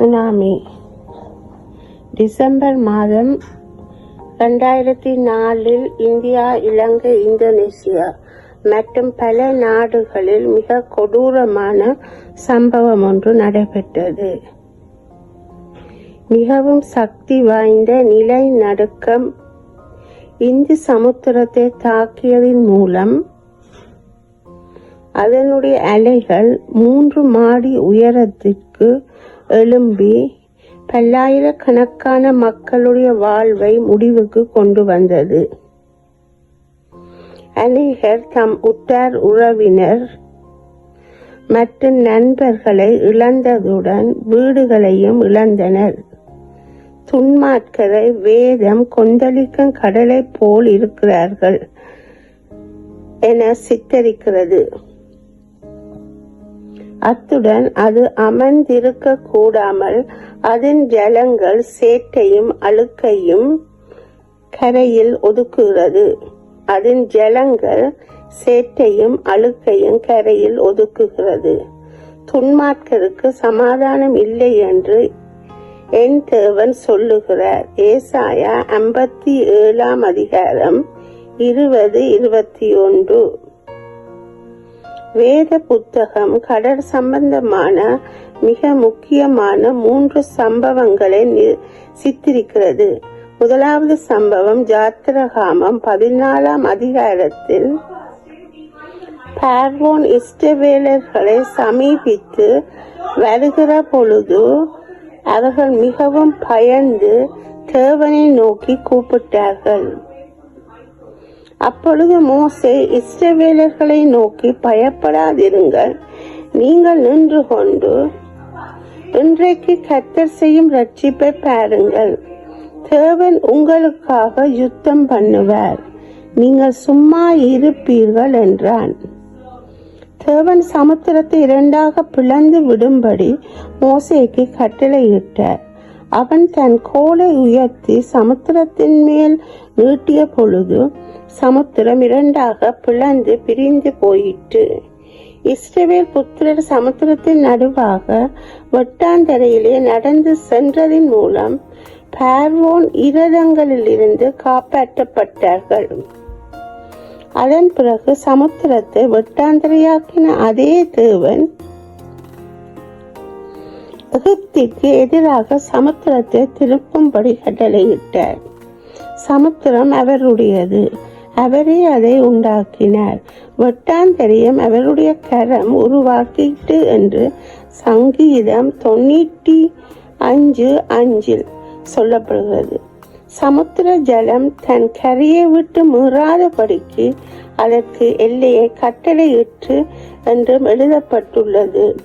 Tsunami. December மாதம் ரெண்டாயிரத்தி நாலில் இந்தியா இலங்கை இந்தோனேசியா மற்றும் பல நாடுகளில் மிக கொடூரமான சம்பவம் ஒன்று நடைபெற்றது. மிகவும் சக்தி வாய்ந்த நிலை நடுக்கம் இந்து சமுத்திரத்தை தாக்கியதின் மூலம் அதனுடைய அலைகள் மூன்று மாடி உயரத்திற்கு எழும்பி பல்லாயிரக்கணக்கான மக்களுடைய வாழ்வை முடிவுக்கு கொண்டு வந்தது. அநேகர் தம் உற்றார் உறவினர் மற்றும் நண்பர்களை இழந்ததுடன் வீடுகளையும் இழந்தனர். துன்மார்க்கரை வேதம் கொந்தளிக்கும் கடலை போல் இருக்கிறார்கள் என சித்தரிக்கிறது. அத்துடன் அது அமர்ந்திருக்க கூடாமல் அதன் ஜலங்கள் சேட்டையும் அழுக்கையும் கரையில் ஒதுக்குகிறது. அதன் ஜலங்கள் சேட்டையும் அழுக்கையும் கரையில் ஒதுக்குகிறது. துன்மார்க்கருக்கு சமாதானம் இல்லை என்று என் தேவன் சொல்லுகிறார். ஏசாயா ஐம்பத்தி ஏழாம் அதிகாரம் இருபது இருபத்தி ஒன்று. வேத புத்தகம் கடல் சம்பந்தமான மிக முக்கியமான மூன்று சம்பவங்களை சித்தரிக்கிறது. முதலாவது சம்பவம் ஜாத்திரகாமம் பதினாலாம் அதிகாரத்தில் பார்வோன் இஷ்டவேலர்களை சமீபித்து வருகிற பொழுது அவர்கள் மிகவும் பயந்து தேவனை நோக்கி கூப்பிட்டார்கள். அப்பொழுது மோசே இஸ்ரவேலர்களை நோக்கி பயப்படாதிருங்கள். நீங்கள் நின்று கொண்டு இன்றைக்கு கத்தர் செய்யும் ரட்சிப்பை பாருங்கள். தேவன் உங்களுக்காக யுத்தம் பண்ணுவார். நீங்கள் சும்மா இருப்பீர்கள் என்றான். தேவன் சமுத்திரத்தை இரண்டாக பிளந்து விடும்படி மோசேக்கு கட்டளையிட்டார். அவன் தன் கோலை உயர்த்தி சமுத்திரத்தின் மேல் நீட்டிய பொழுது சமுத்திரம் இரண்டாக பிளந்து பிரிந்து போயிற்று. இஸ்ரவேல் புத்திரர் சமுத்திரத்தின் நடுவாக வெட்டாந்தரையிலே நடந்து சென்றதின் மூலம் பார்வோன் இரதங்களிலிருந்து காப்பாற்றப்பட்டார்கள். அதன் பிறகு சமுத்திரத்தை வெட்டாந்தரையாக்கின அதே தேவன் எகிப்திற்கு எதிராக சமுத்திரத்தை திருப்பும்படி கட்டளையிட்டார். சமுத்திரம் அவருடையது. அவரே அதை உண்டாக்கினார். வெட்டாந்தரியம் அவருடைய கரம் உருவாக்கிட்டு என்று சங்கீதம் தொண்ணூற்றி அஞ்சு அஞ்சில் சொல்லப்படுகிறது. சமுத்திர ஜலம் தன் கரையை விட்டு மீறாதபடிக்கு அதற்கு எல்லையை கட்டளையிட்டு என்றும் எழுதப்பட்டுள்ளது.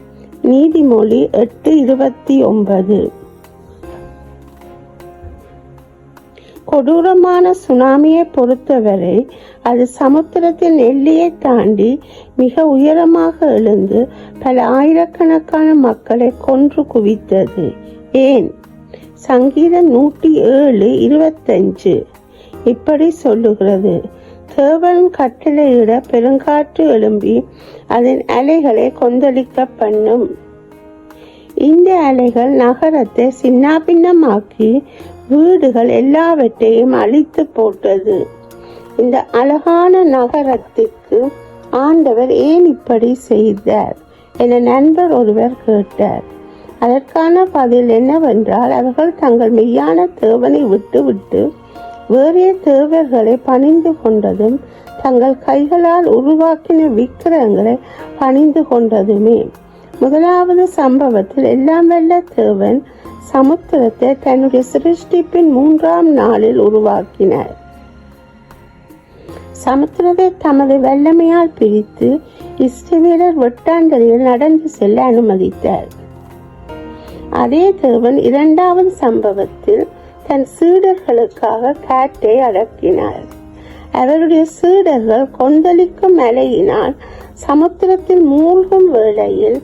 நீதிமொழி எட்டு இருபத்தி ஒன்பது. கொடூரமான சுனாமியை பொறுத்தவரை அது சமுத்திரத்தின் எல்லையை தாண்டி மிக உயரமாக எழுந்து பல ஆயிரக்கணக்கான மக்களை கொன்று குவித்தது. ஏன்? சங்கீதம் நூற்றி ஏழு இருபத்தஞ்சு. இப்படி சொல்லுகிறது. தேவன் கட்டளையிட பெருங்காற்று எழும்பி அதன் அலைகளை கொந்தளிக்க பண்ணும் இந்த அலைகள் நகரத்தை சின்னாபின்னமாக்கி வீடுகள் எல்லாவற்றையும் அழித்து போட்டது. இந்த அழகான நகரத்துக்கு ஆண்டவர் ஏன் இப்படி செய்தார் என நண்பர் ஒருவர் கேட்டார். அதற்கான பதில் என்னவென்றால் அவர்கள் தங்கள் மெய்யான தேவனை விட்டுவிட்டு வேறே தேவர்களை பணிந்து கொண்டதும் தங்கள் கைகளால் உருவாக்கின விக்கிரங்களை பணிந்து கொண்டதுமே. முதலாவது சம்பவத்தில் எல்லாம் வல்ல தேவன் சமுத்திரத்தை தன்னுடைய சிருஷ்டிப்பின் மூன்றாம் நாளில் உருவாக்கினார். சமுத்திரத்தை தமது வல்லமையால் பிரித்து இஸ்ரவேலர் வெட்டாந்தரையில் நடந்து செல்ல அனுமதித்தார். அதே தேவன் இரண்டாவது சம்பவத்தில் தன் சீடர்களுக்காக காட்டை அடக்கினார். அவருடைய சீடர்கள் கொந்தளிக்கும் அலையினால் சமுத்திரத்தில் மூழ்கும் வேளையில்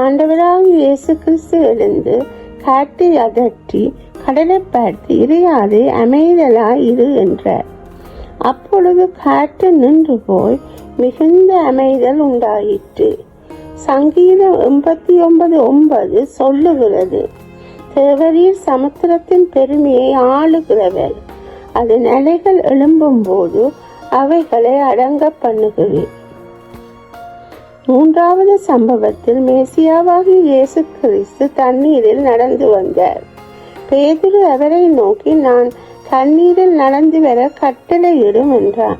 ஆண்டவராக இயேசு கிறிஸ்து எழுந்து காட்டை அதட்டி கடலை பார்த்து இறையாதே அமைதலாய் இரு என்றார். அப்பொழுது காற்று நின்று போய் மிகுந்த அமைதல் உண்டாயிற்று. சங்கீதம் எண்பத்தி ஒன்பது ஒன்பது சொல்லுகிறது தேவரீர் சமுத்திரத்தின் பெருமையை ஆளுகிறவர். அதன் அலைகள் எழும்பும் போது அவைகளை அடங்க பண்ணுகிறேன் மூன்றாவது சம்பவத்தில் மேசியாவாகிய இயேசு கிறிஸ்து தண்ணீரில் நடந்து வந்தார். பேதுரு அவரை நோக்கி நான் தண்ணீரில் நடந்து வர கட்டளையிடும் என்றான்.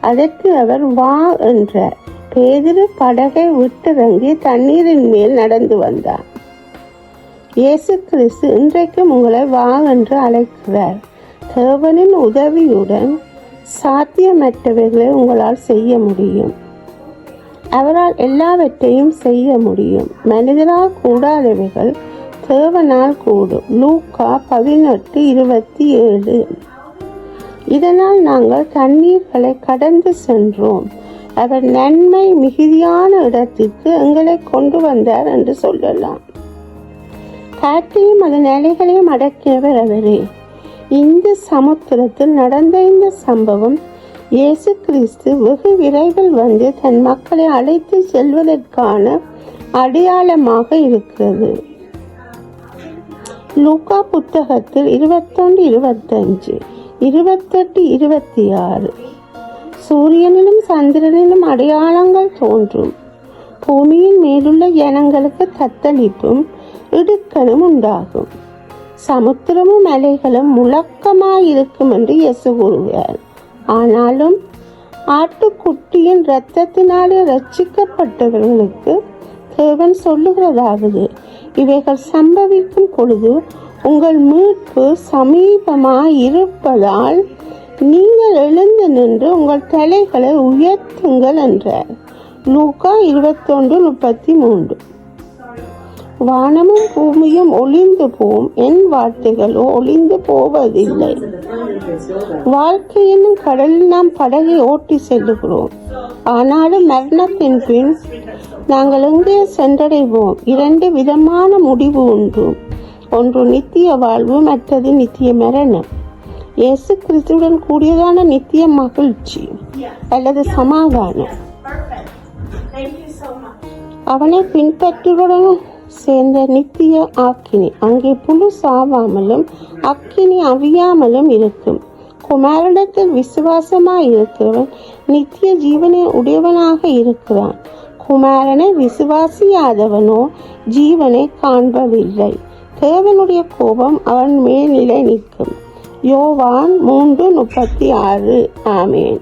அதற்கு அவர் வா என்றார். பேதிரு படகை விட்டிறங்கி தண்ணீரின் மேல் நடந்து வந்தார் இயேசு கிறிஸ்து இன்றைக்கும் உங்களை வா என்று அழைக்கிறார். தேவனின் உதவியுடன் சாத்தியமற்றவைகளை உங்களால் செய்ய முடியும். அவரால் எல்லாவற்றையும் செய்ய முடியும். மனிதரால் கூடாதவைகள் தேவனால் கூடும். லூக்கா பதினெட்டு இருபத்தி ஏழு. இதனால் நாங்கள் தண்ணீர்களை கடந்து சென்றோம். அவர் நன்மை மிகுதியான இடத்திற்கு எங்களை கொண்டு வந்தார் என்று சொல்லலாம். காற்றையும் அதன் அலைகளையும் அடக்கியவர் அவரே. இந்த சமுத்திரத்தில் நடந்த இந்த சம்பவம் இயேசு கிறிஸ்து வெகு விரைவில் வந்து தன் மக்களை அழைத்து செல்வதற்கான அடையாளமாக இருக்கிறது. லூக்கா புத்தகத்தில் இருபத்தொன்று இருபத்தஞ்சு இருபத்தெட்டு இருபத்தி ஆறு சூரியனிலும் சந்திரனிலும் அடையாளங்கள் தோன்றும். பூமியின் மேலுள்ள ஜனங்களுக்கு தத்தளிப்பும் இடுக்கணும் உண்டாகும் சமுத்திரமும் அலைகளும் முழக்கமாயிருக்கும் என்று இயேசு கூறுகிறார். ஆனாலும் ஆட்டுக்குட்டியின் இரத்தத்தினாலே ரட்சிக்கப்பட்டவர்களுக்கு தேவன் சொல்லுகிறதாவது இவைகள் சம்பவிக்கும் பொழுது உங்கள் மீட்பு சமீபமாக இருப்பதால் நீங்கள் எழுந்து நின்று உங்கள் தலைகளை உயர்த்துங்கள் என்றார். லூக்கா இருபத்தொன்று முப்பத்தி மூன்று. வானமும் பூமியும் ஒளிந்து போம். என் வார்த்தைகளோ ஒளிந்து போவதில்லை. வாழ்க்கை என்னும் கடலில் நாம் படகை ஓட்டி செல்லுகிறோம். ஆனாலும் மரணத்தின் பின் நாங்கள் எங்கே சென்றடைவோம்? இரண்டு விதமான முடிவு உண்டு. ஒன்று நித்திய வாழ்வு மற்றது நித்திய மரணம். இயேசு கிறிஸ்துடன் கூடியதான நித்திய மகிழ்ச்சி அல்லது சமாதானம். அவனை பின்பற்றுவதுடன் சேர்ந்த நித்திய ஆக்கினி அங்கே புழு சாவாமலும் அக்கினி அவியாமலும் இருக்கும். குமாரிடத்தில் விசுவாசமாய் இருக்கிறவன் நித்திய ஜீவனை உடையவனாக இருக்கிறான். குமாரனை விசுவாசியாதவனோ ஜீவனை காண்பதில்லை. தேவனுடைய கோபம் அவன் மேல் நிலை நிற்கும் யோவான் மூன்று முப்பத்தி ஆறு. ஆமேன்.